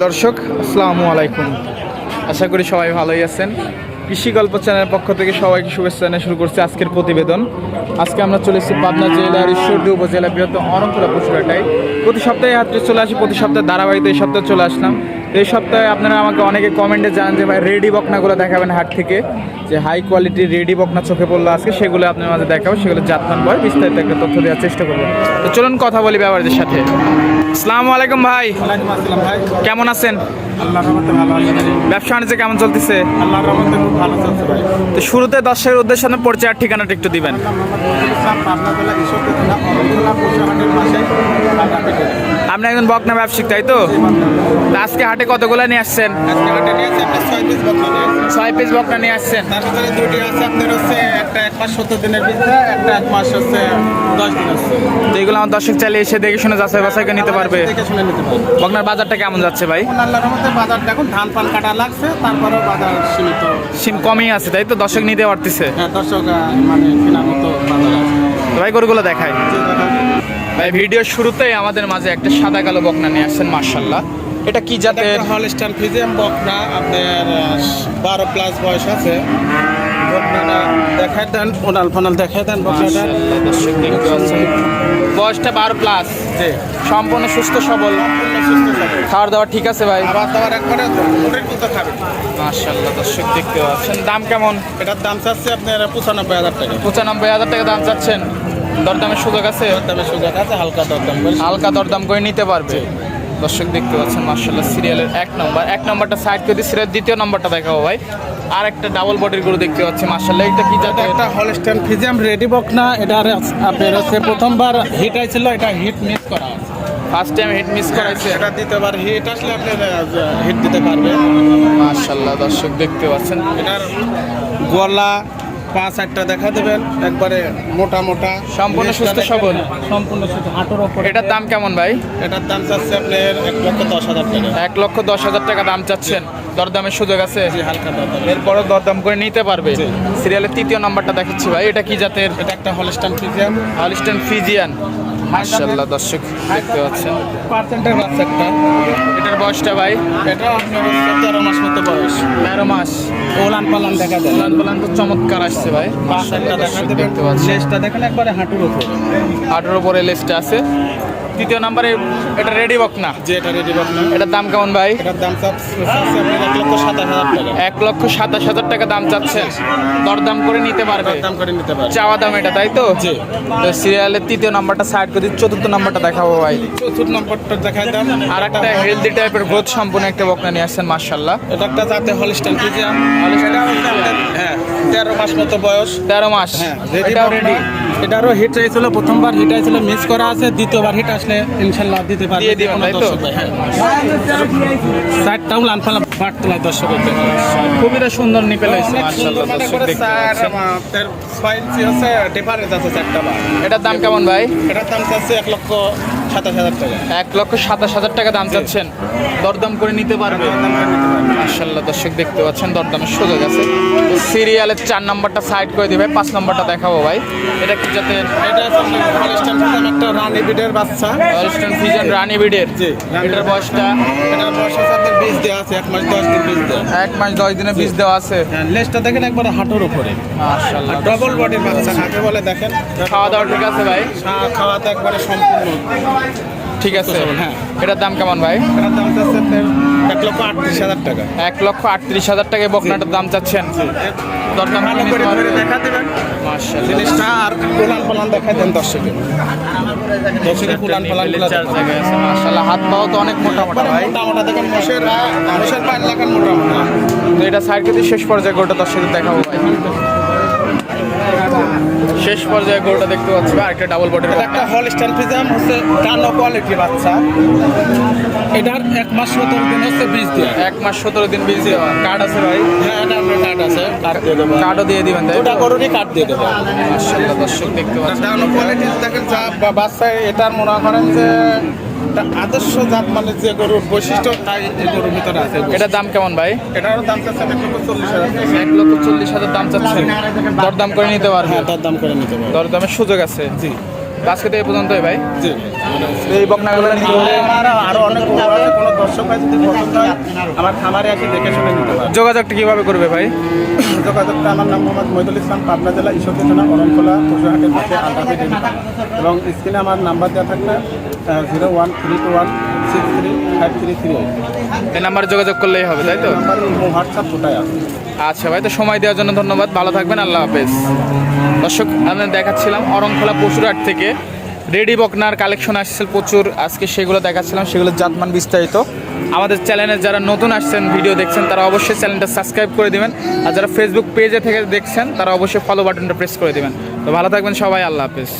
দর্শক, আসসালামু আলাইকুম। আশা করি সবাই ভালোই আছেন। কৃষি গল্প চ্যানেলের পক্ষ থেকে সবাইকে শুভেচ্ছা জানিয়ে শুরু করছি আজকের প্রতিবেদন। আজকে আমরা চলে এসেছি পাবনা জেলার ঈশ্বরদী উপজেলা বৃহত্তম অরণখোলা পশুরাটাই প্রতি সপ্তাহে হাতে চলে আসি, প্রতি সপ্তাহে ধারাবাহিক এই সপ্তাহে চলে আসলাম। এই সপ্তাহে আপনারা আমাকে অনেকে কমেন্টে জানান যে, ভাই রেডি বকনাগুলো দেখাবেন হাট থেকে? যে, হাই কোয়ালিটির রেডি বকনা চোখে পড়ল আজকে, সেগুলো আপনার মাঝে দেখাবো, সেগুলো জাতমান বয় বিস্তারিত একটা তথ্য দেওয়ার চেষ্টা করব। তো চলুন কথা বলি ব্যাপারীদের সাথে। আসসালামু আলাইকুম ভাই। ভাই। কেমন আছেন? ব্যবসা বাণিজ্য কেমন চলতেছে? আল্লাহর ভালো চলছে ভাই। তো শুরুতে দর্শকের উদ্দেশ্যে আপনার পরিচয় ঠিকানাটা একটু দিবেন। আপনি একজন বকনা ব্যবসায়িক তাই তো? আজকে হাটে কতগুলো নিয়ে আসছেন? ছয় পিস বকনা নিয়ে আসছেন। তার ভিতরে দুটি আছে আপনার হচ্ছে একটা এক মাস সত্তর দিনের ভিতরে একটা এক মাস হচ্ছে দশ দিন হচ্ছে তো এগুলো আমার দর্শক চাইলে এসে দেখে শুনে যাচাই বাছাই নিতে পারবে। বকনার বাজারটা কেমন যাচ্ছে ভাই? এখন আল্লাহর রহমতে বাজার দেখুন ধান পান কাটা লাগছে বাজার সীমিত। সিম কমই আছে তাই তো? দর্শক নিতে পারতেছে। হ্যাঁ দর্শক মানে কেনার মতো বাজার আছে। ভাই গরুগুলো দেখায় ভাই ভিডিওর শুরুতেই আমাদের মাঝে একটা সাদা কালো বকনা নিয়ে আসছেন মার্শাল্লাহ এটা কি জাতের? একটা হলস্টাইন ফিজিয়াম বকনা আপনার বারো প্লাস বয়স আছে। বকনাটা দেখায় দেন ওনাল ফোনাল দেখায় দেন বকনাটা। মাশাআল্লাহ, দেখতে পাচ্ছেন। বয়সটা বারো প্লাস। জি। সম্পূর্ণ সুস্থ সবল। খাওয়ার দাওয়া ঠিক আছে ভাই? খাবার দাবার একবারে মোটের মতো খাবে। মার্শাল্লাহ দর্শক দেখতে পাচ্ছেন। দাম কেমন? এটার দাম চাচ্ছে আপনার পঁচানব্বই হাজার টাকা। পঁচানব্বই হাজার টাকা দাম চাচ্ছেন। দরদামের সুযোগ আছে? দরদামে সুযোগ আছে হালকা দরদাম করে। হালকা দরদাম করে নিতে পারবে। দর্শক দেখতে পাচ্ছেন মার্শাল্লাহ সিরিয়ালের এক নম্বর। এক নম্বরটা সাইড করে সিরিয়াল দ্বিতীয় নম্বরটা দেখাবো ভাই। আর একটা ডাবল বডির গরু দেখতে পাচ্ছি মার্শাল্লাহ এটা কি এটা জাতের একটা হলস্টাইন ফিজিয়াম রেডি বকনা এটা আপনার হচ্ছে প্রথমবার হিট আইছিল এটা হিট মিস করা আছে। ফার্স্ট টাইম হিট মিস করাইছে। এটা দ্বিতীয়বার হিট আসলে আপনি হিট দিতে পারবেন। মার্শাল্লাহ দর্শক দেখতে পাচ্ছেন। এটার গলা পাঁচ আটটা দেখা দেবেন। একবারে মোটা মোটা। সম্পূর্ণ সুস্থ সবল। সম্পূর্ণ সুস্থ হাঁটুর ওপর। এটার দাম কেমন ভাই? এটার দাম চাচ্ছে আপনার এক লক্ষ দশ হাজার টাকা। এক লক্ষ দশ হাজার টাকা দাম চাচ্ছেন। দরদামের সুযোগ আছে? জি হালকা দরদাম। এরপরও দরদাম করে নিতে পারবে। সিরিয়ালের তৃতীয় নাম্বারটা দেখাচ্ছি ভাই। এটা কি জাতের? এটা একটা হলস্টান ফিজিয়ান হলিস্টান ফিজিয়ান মার্শাল্লাহ দর্শক দেখতে পাচ্ছেন। পার্সেন্টের বাচ্চা একটা এটার বয়সটা ভাই? এটা আপনার তেরো মাস মতো বয়স। তেরো মাস। ওলান পালান দেখা যায়। ওলান পালান তো চমৎকার আসছে ভাই। একটা দেখা দেখতে পাচ্ছেন। শেষটা দেখেন একবারে হাঁটুর উপরে। হাঁটুর উপরে লেসটা আছে। তৃতীয় নম্বরে এটা রেডি বক না? যে এটা রেডি বকনা এটার দাম কেমন ভাই? এটার দাম এক লক্ষ সাতাশ হাজার টাকা। দাম চাচ্ছে। দরদাম করে নিতে পারবে। দাম করে নিতে পারে চাওয়া দাম এটা তাই তো? জি। তো সিরিয়ালের তৃতীয় নাম্বারটা সাইড করে চতুর্থ নাম্বারটা দেখাবো ভাই। চতুর্থ নম্বরটা দেখাই দাম। আর একটা হেলদি টাইপের গ্রোথ সম্পূর্ণ একটা বকনা নিয়ে আসছেন মার্শাল্লাহ এটা একটা জাতে হলিস্টান Holstein হ্যাঁ তেরো মাস মতো বয়স। তেরো মাস। হ্যাঁ। রেডি এটারও হিট হয়েছিল প্রথমবার হিট হয়েছিল মিস করা আছে দ্বিতীয়বার হিট আসলে ইনশাল্লাহ দিতে পারবে। দিয়ে দিবেন, তাই তো? হ্যাঁ। চারটাও লাল ফালা বাট তোলায় দর্শক খুবই সুন্দর নিপেল হয়েছে মাশাআল্লাহ দর্শক দেখতে পাচ্ছেন। ডিফারেন্স আছে চারটা বার। এটার দাম কেমন ভাই? এটার দাম চাচ্ছে এক লক্ষ সাতাশ হাজার টাকা। এক লক্ষ সাতাশ হাজার টাকা দাম চাচ্ছেন। দরদাম করে নিতে পারবে। মার্শাল্লাহ দর্শক দেখতে পাচ্ছেন দরদামের সুযোগ আছে। সিরিয়ালের চার নম্বরটা সাইড করে দিবে পাঁচ নম্বরটা দেখাবো ভাই। এটা কি যাতে এটা একটা রানি বিডের বাচ্চা। রানি বিডের জি, রানী বিডের। বয়সটা? এটার বয়স বীজ দেওয়া আছে এক মাস দশ দিন বীজ দেওয়া। এক মাস দশ দিনে বীজ দেওয়া আছে। হ্যাঁ লেজটা দেখেন একবার হাঁটুর উপরে। মার্শাল্লাহ ডবল বডির বাচ্চা কাকে বলে দেখেন। খাওয়া দাওয়া ঠিক আছে ভাই? খাওয়া দাওয়া একবারে সম্পূর্ণ। ঠিক আছে। হ্যাঁ। এটার দাম কেমন ভাই? এটার দাম চাচ্ছে এক লক্ষ আটত্রিশ হাজার টাকা। এক লক্ষ আটত্রিশ হাজার টাকায় বকনাটার দাম চাচ্ছেন। দরদাম ভালো করে ধরে দেখা দেবেন। জিনিসটা আর পুলান পালান দেখাই দেন দর্শকে। দর্শকে পুলান পালান হাত পাও তো অনেক মোটা মোটা ভাই। মোটা মোটা দেখেন মোষের মোষের পায়ের লাগান মোটা মোটা। তো এটা সাইড শেষ পর্যায়ে গোটা দর্শকের দেখাবো ভাই। শেষ পর্যায়ে গরুটা দেখতে পাচ্ছি। আর একটা ডাবল বডির একটা হল স্ট্যান্ড ফিজাম হচ্ছে টানো কোয়ালিটি বাচ্চা। এটার এক মাস সতেরো দিন হচ্ছে বীজ দেওয়া। এক মাস সতেরো দিন বীজ দেওয়া। কার্ড আছে ভাই? হ্যাঁ এটা আপনার কার্ড আছে। কার্ড দিয়ে দেবো। কার্ডও দিয়ে দিবেন তাই? ওটা গরুরই কার্ড দিয়ে দেবো। মাসাল্লাহ দর্শক দেখতে পাচ্ছি টানো কোয়ালিটি দেখেন যা বাচ্চা এটার মনে করেন যে একটা আদর্শ জাত মানে যে গরুর বৈশিষ্ট্য তাই এই গরুর ভিতরে আছে এটার দাম কেমন ভাই? এটারও দাম চাচ্ছে এক লক্ষ চল্লিশ হাজার। এক লক্ষ চল্লিশ হাজার দাম চাচ্ছেন। দরদাম করে নিতে পারবে। হ্যাঁ তার দাম করে নিতে পারব। দরদামের সুযোগ আছে। জি। তো আজকে তো এই পর্যন্তই ভাই। জি। এই বকনাগুলো আরও অনেক কোনো দর্শক ভাই যদি পছন্দ হয় আমার খামারে এসে দেখে শুনে নিতে পারে যোগাযোগটা কীভাবে করবে ভাই? যোগাযোগটা আমার নাম মোহাম্মদ মহিদুল ইসলাম পাবনা জেলা ঈশ্বরদী থানা অরণখোলা পশুহাটের পাশে এবং স্ক্রিনে আমার নাম্বার দেওয়া থাকবে। Zero one three two one six three five three three এই নাম্বারে যোগাযোগ করলেই হবে তাই তো? হোয়াটসঅ্যাপ কোথায় আছে। আচ্ছা ভাই তো সময় দেওয়ার জন্য ধন্যবাদ। ভালো থাকবেন আল্লাহ হাফেজ। দর্শক আপনাদের দেখাচ্ছিলাম অরংখোলা পশুরহাট থেকে। রেডি বকনার কালেকশন আসছে প্রচুর। আজকে সেগুলো দেখাচ্ছিলাম সেগুলোর জাতমান বিস্তারিত। আমাদের চ্যানেলে যারা নতুন আসছেন ভিডিও দেখছেন তারা অবশ্যই চ্যানেলটা সাবস্ক্রাইব করে দিবেন। আর যারা ফেসবুক পেজে থেকে দেখছেন তারা অবশ্যই ফলো বাটনটা প্রেস করে দিবেন। তো ভালো থাকবেন সবাই আল্লাহ হাফেজ।